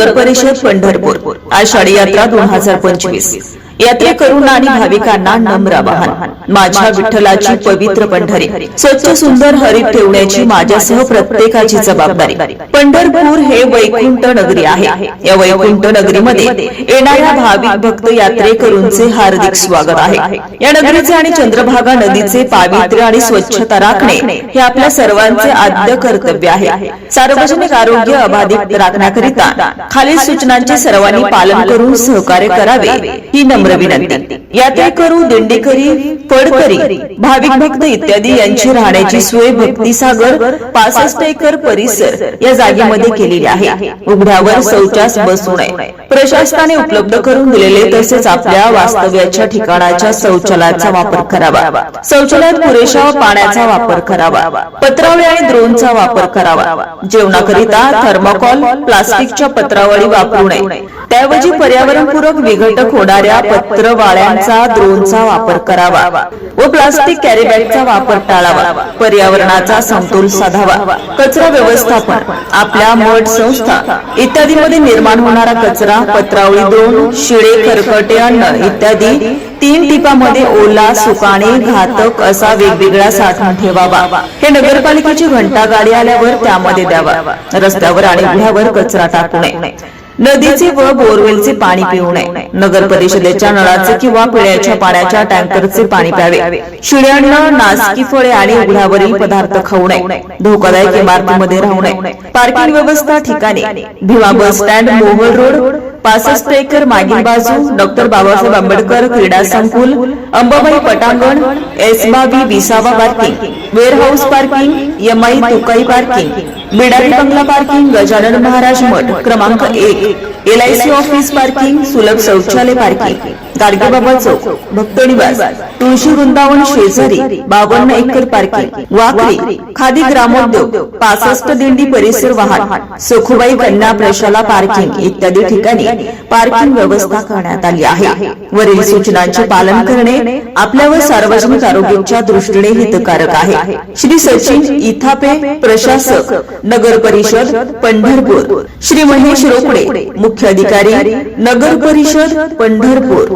नगर परिषद पंढरपूर आषाढी यात्रा दोन हजार पंचवीस. यात्रेकरूंना आणि भाविकांना नम्र आवाहन. माझ्या विठ्ठलाची पवित्र पंढरी. स्वच्छ सुंदर हरित ठेवण्याची माझ्यासह प्रत्येकाची जबाबदारी. पंढरपूर हे वैकुंठ नगरी आहे. या वैकुंठ नगरीमध्ये येणाऱ्या भाविक भक्त यात्रेकरूंचे हार्दिक स्वागत आहे. या नगरीचे आणि चंद्रभागा नदीचे पावित्र्य आणि स्वच्छता राखणे हे आपल्या सर्वांचे आद्य कर्तव्य आहे. सार्वजनिक आरोग्य अबाधित राखण्याकरिता खालील सूचनांचे सर्वांनी पालन करून सहकार्य करावे ही नम्र विनंती. यात्रेकरू दिंडीकरी पडकरी भाविक भक्त इत्यादी यांची राहण्याची सोय भक्तीसागर पासष्ट एकर परिसर या जागेमध्ये केलेली आहे. उघड्यावर शौचास बसू नये प्रशासनाने उपलब्ध करून दिलेले तसेच आपल्या वास्तव्याच्या ठिकाणाच्या शौचालयाचा वापर करावा. शौचालयात पुरेशा पाण्याचा वापर करावा. पत्रावळी आणि द्रोणचा वापर करावा. जेवणाकरिता थर्माकॉल प्लास्टिकच्या पत्रावळी वापरू नये. त्याऐवजी पर्यावरणपूरक विघटक होणाऱ्या पत्रवाळ्यांचा द्रोणचा वापर करावा व प्लास्टिक कॅरीबॅगचा वापर टाळावा. पर्यावरणाचा समतोल साधावा. कचरा व्यवस्थापन. आपल्या मठ संस्था. इत्यादीमध्ये निर्माण होणारा कचरा पत्रावळी द्रोण शिळे खरकटे अन्न इत्यादी तीन टिपामध्ये ओला सुकाणे घातक असा वेगवेगळा साठवून ठेवावा. हे नगरपालिकेची घंटा गाडी आल्यावर त्यामध्ये द्यावा. रस्त्यावर आणि उघड्यावर कचरा टाकू नये नदीचे व बोरवेलचे पाणी पिऊ नये. नगर परिषदेच्या नळाचे किंवा पिण्याच्या पाण्याच्या टँकरचे पाणी प्यावे. शिड्यांना नासकी फळे आणि उघड्यावरील पदार्थ खाऊ नये. धोकादायक इमारतीमध्ये राहू नये. पार्किंग व्यवस्था ठिकाणी. Bhima bus stand Mohol road पासष्ट एकर मागील बाजू डॉक्टर बाबासाहेब आंबेडकर क्रीडा संकुल अंबाबाई पटांगण एस बाबी विसावा parking warehouse parking Yamai Tukai parking Bidari बंगला पार्किंग गजानन महाराज मठ क्रमांक एक L I C office parking Sulabh शौचालय पार्किंग गाडगेबाबा चौक भक्त निवास तुळशी वृंदावन शेजारी बावन्न एकर पार्किंग वाकडी खादी ग्रामोद्योग पासष्ट दिंडी परिसर वाहन सुखुबाई कन्या प्रशाला पार्किंग इत्यादी ठिकाणी पार्किंग व्यवस्था करण्यात आली आहे. वरील सूचनांचे पालन करणे आपल्या व सार्वजनिक आरोग्याच्या दृष्टीने हितकारक आहे. श्री सचिन इथापे प्रशासक नगर परिषद पंढरपूर. श्री महेश रोकडे मुख्य अधिकारी नगर परिषद पंढरपूर.